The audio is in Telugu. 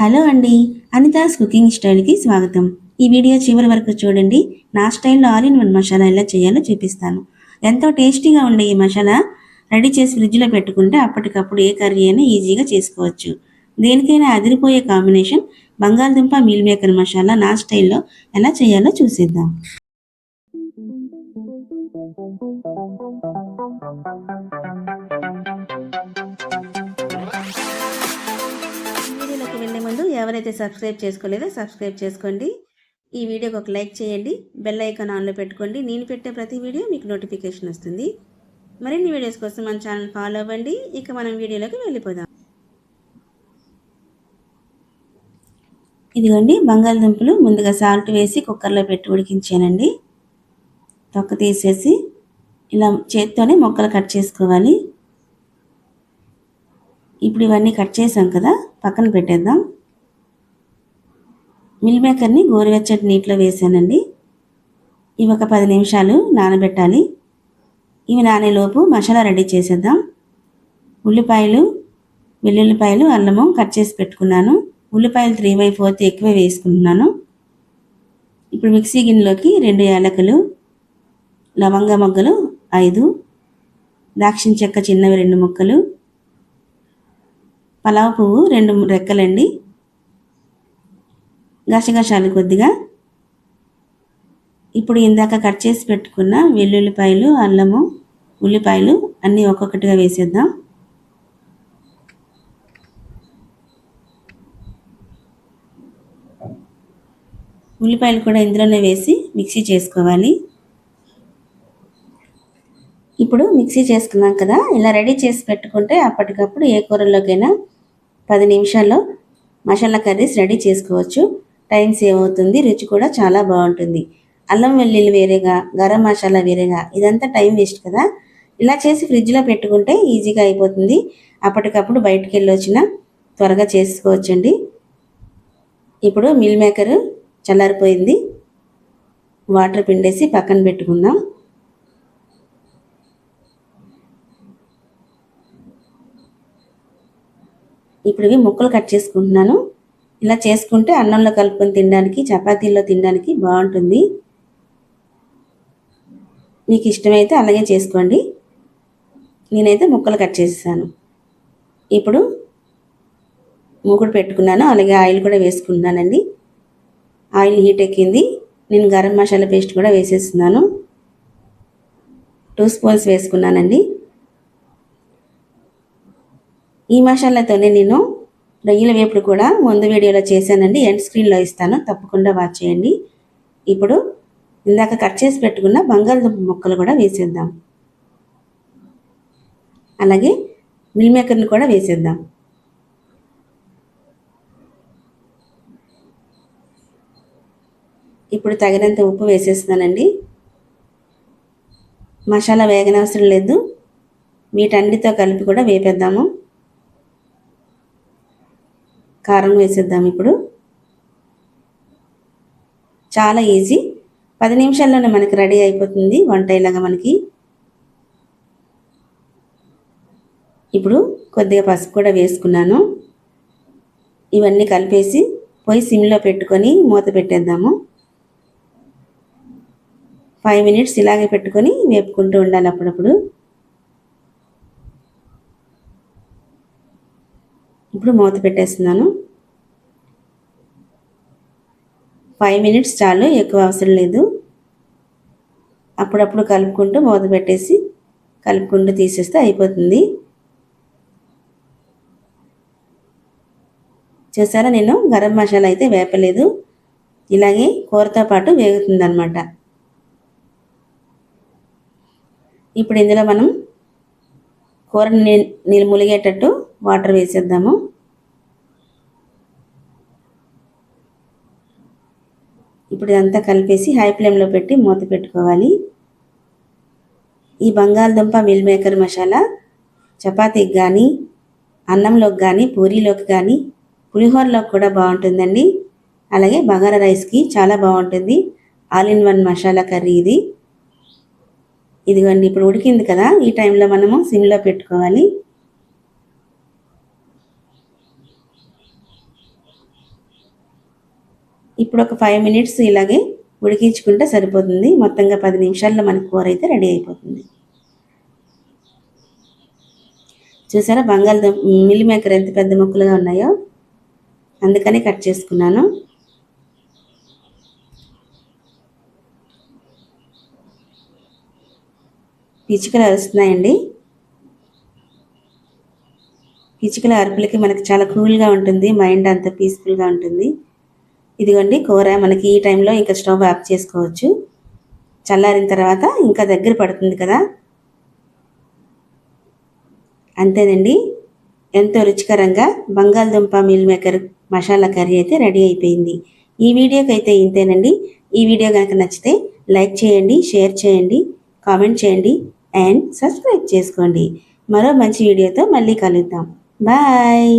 హలో అండి అనితాస్ కుకింగ్ స్టైల్కి స్వాగతం. ఈ వీడియో చివరి వరకు చూడండి. నా స్టైల్లో ఆల్ ఇన్ వన్ మసాలా ఎలా చేయాలో చూపిస్తాను. ఎంతో టేస్టీగా ఉండే ఈ మసాలా రెడీ చేసి ఫ్రిడ్జ్లో పెట్టుకుంటే అప్పటికప్పుడు ఏ కర్రీ అయినా ఈజీగా చేసుకోవచ్చు. దేనికైనా అదిరిపోయే కాంబినేషన్ బంగాళదుంప మీల్ మేకర్ మసాలా నా స్టైల్లో ఎలా చేయాలో చూసేద్దాం. ఎవరైతే సబ్స్క్రైబ్ చేసుకోలేదో సబ్స్క్రైబ్ చేసుకోండి. ఈ వీడియోకి ఒక లైక్ చేయండి. బెల్ ఐకాన్ ఆన్లో పెట్టుకోండి. నేను పెట్టే ప్రతి వీడియో మీకు నోటిఫికేషన్ వస్తుంది. మరిన్ని వీడియోస్ కోసం మన ఛానల్ ఫాలో అవ్వండి. ఇక మనం వీడియోలోకి వెళ్ళిపోదాం. ఇదిగోండి బంగాళదుంపలు ముందుగా సాల్ట్ వేసి కుక్కర్లో పెట్టి ఉడికించానండి. తొక్క తీసేసి ఇలా చేత్తోనే మొక్కలు కట్ చేసుకోవాలి. ఇప్పుడు ఇవన్నీ కట్ చేసాం కదా పక్కన పెట్టేద్దాం. మిల్ మేకర్ని గోరువెచ్చటి నీటిలో వేసానండి. ఇవి ఒక పది నిమిషాలు నానబెట్టాలి. ఇవి నానేలోపు మసాలా రెడీ చేసేద్దాం. ఉల్లిపాయలు వెల్లుల్లిపాయలు అల్లము కట్ చేసి పెట్టుకున్నాను. ఉల్లిపాయలు త్రీ బై ఫోర్త్ ఎక్కువ వేసుకుంటున్నాను. ఇప్పుడు మిక్సీ గిన్నెలోకి రెండు యాలకులు లవంగ మొగ్గలు ఐదు దాక్షిణ చెక్క చిన్నవి రెండు ముక్కలు పలావ్ పువ్వు రెండు రెక్కలండి. గసగసాలు కొద్దిగా. ఇప్పుడు ఇందాక కట్ చేసి పెట్టుకున్న వెల్లుల్లిపాయలు అల్లము ఉల్లిపాయలు అన్నీ ఒక్కొక్కటిగా వేసేద్దాం. ఉల్లిపాయలు కూడా ఇందులోనే వేసి మిక్సీ చేసుకోవాలి. ఇప్పుడు మిక్సీ చేసుకున్నాం కదా ఇలా రెడీ చేసి పెట్టుకుంటే అప్పటికప్పుడు ఏ కూరలోకైనా పది నిమిషాల్లో మసాలా కర్రీస్ రెడీ చేసుకోవచ్చు. టైం సేవ్ అవుతుంది రుచి కూడా చాలా బాగుంటుంది. అల్లం వెల్లుల్లి వేరేగా గరం మసాలా వేరేగా ఇదంతా టైం వేస్ట్ కదా. ఇలా చేసి ఫ్రిడ్జ్లో పెట్టుకుంటే ఈజీగా అయిపోతుంది. అప్పటికప్పుడు బయటకు వెళ్ళొచ్చిన త్వరగా చేసుకోవచ్చండి. ఇప్పుడు మిల్ మేకర్ చల్లారిపోయింది. వాటర్ పిండేసి పక్కన పెట్టుకుందాం. ఇప్పుడు ఇవి ముక్కలు కట్ చేసుకుంటున్నాను. ఇలా చేసుకుంటే అన్నంలో కలుపుకొని తినడానికి చపాతీల్లో తినడానికి బాగుంటుంది. మీకు ఇష్టమైతే అలాగే చేసుకోండి. నేనైతే ముక్కలు కట్ చేసేసాను. ఇప్పుడు మూకుడు పెట్టుకున్నాను. అలాగే ఆయిల్ కూడా వేసుకున్నానండి ఆయిల్ హీట్ ఎక్కింది. నేను గరం మసాలా పేస్ట్ కూడా వేసేస్తున్నాను. టూ స్పూన్స్ వేసుకున్నానండి. ఈ మసాలాతోనే నేను రొయ్యల వేపుడు కూడా ముందు వీడియోలో చేశానండి. ఎండ్ స్క్రీన్లో ఇస్తాను. తప్పకుండా వాచ్ చేయండి. ఇప్పుడు ఇందాక కట్ చేసి పెట్టుకున్న బంగాళదుంప ముక్కలు కూడా వేసేద్దాం. అలాగే మిల్ మేకర్ని కూడా వేసేద్దాం. ఇప్పుడు తగినంత ఉప్పు వేసేస్తున్నానండి. మసాలా వేగనవసరం లేదు. వీటన్నిటితో కలిపి కూడా వేపేద్దాము. కారం వేసేద్దాం ఇప్పుడు. చాలా ఈజీ పది నిమిషాల్లోనే మనకి రెడీ అయిపోతుంది వంట ఇలాగా మనకి. ఇప్పుడు కొద్దిగా పసుపు కూడా వేసుకున్నాను. ఇవన్నీ కలిపేసి పొయ్యి సిమ్లో పెట్టుకొని మూత పెట్టేద్దాము. ఫైవ్ మినిట్స్ ఇలాగే పెట్టుకొని వేపుకుంటూ ఉండాలి అప్పుడప్పుడు. ఇప్పుడు మూత పెట్టేస్తున్నాను. ఫైవ్ మినిట్స్ చాలు ఎక్కువ అవసరం లేదు. అప్పుడప్పుడు కలుపుకుంటూ మూత పెట్టేసి కలుపుకుంటూ తీసేస్తే అయిపోతుంది. చూసారా నేను? గరం మసాలా అయితే వేపలేదు. ఇలాగే కూరతో పాటు వేగుతుందన్నమాట. ఇప్పుడు ఇందులో మనం కూర నీళ్ళు ములిగేటట్టు వాటర్ వేసేద్దాము. ఇప్పుడు ఇదంతా కలిపేసి హై ఫ్లేమ్లో పెట్టి మూత పెట్టుకోవాలి. ఈ బంగాళదుంప మిల్ మేకర్ మసాలా చపాతీకి కానీ అన్నంలోకి కానీ పూరీలోకి కానీ పులిహోరలోకి కూడా బాగుంటుందండి. అలాగే బగారా రైస్కి చాలా బాగుంటుంది. All in one masala curry ఇది. ఇదిగోండి ఇప్పుడు ఉడికింది కదా ఈ టైంలో మనము సిమ్లో పెట్టుకోవాలి. ఇప్పుడు ఒక ఫైవ్ మినిట్స్ ఇలాగే ఉడికించుకుంటే సరిపోతుంది. మొత్తంగా పది నిమిషాల్లో మనకి కూర అయితే రెడీ అయిపోతుంది. చూసారా బంగాళదుంప మిల్ మేకర్ ఎంత పెద్ద ముక్కలుగా ఉన్నాయో? అందుకని కట్ చేసుకున్నాను. పిచ్చుకలు అరుస్తున్నాయండి. పిచ్చుకల అరుపులకి మనకి చాలా కూల్గా ఉంటుంది. మైండ్ అంతా పీస్ఫుల్గా ఉంటుంది. ఇదిగోండి కూర మనకి ఈ టైంలో ఇంకా స్టవ్ ఆఫ్ చేసుకోవచ్చు. చల్లారిన తర్వాత ఇంకా దగ్గర పడుతుంది కదా? అంతేనండి. ఎంతో రుచికరంగా బంగాళదుంప మిల్ మేకర్ మసాలా కర్రీ అయితే రెడీ అయిపోయింది. ఈ వీడియోకి అయితే ఇంతేనండి. ఈ వీడియో కనుక నచ్చితే లైక్ చేయండి షేర్ చేయండి కామెంట్ చేయండి అండ్ సబ్స్క్రైబ్ చేసుకోండి. మరో మంచి వీడియోతో మళ్ళీ కలుద్దాం. బాయ్!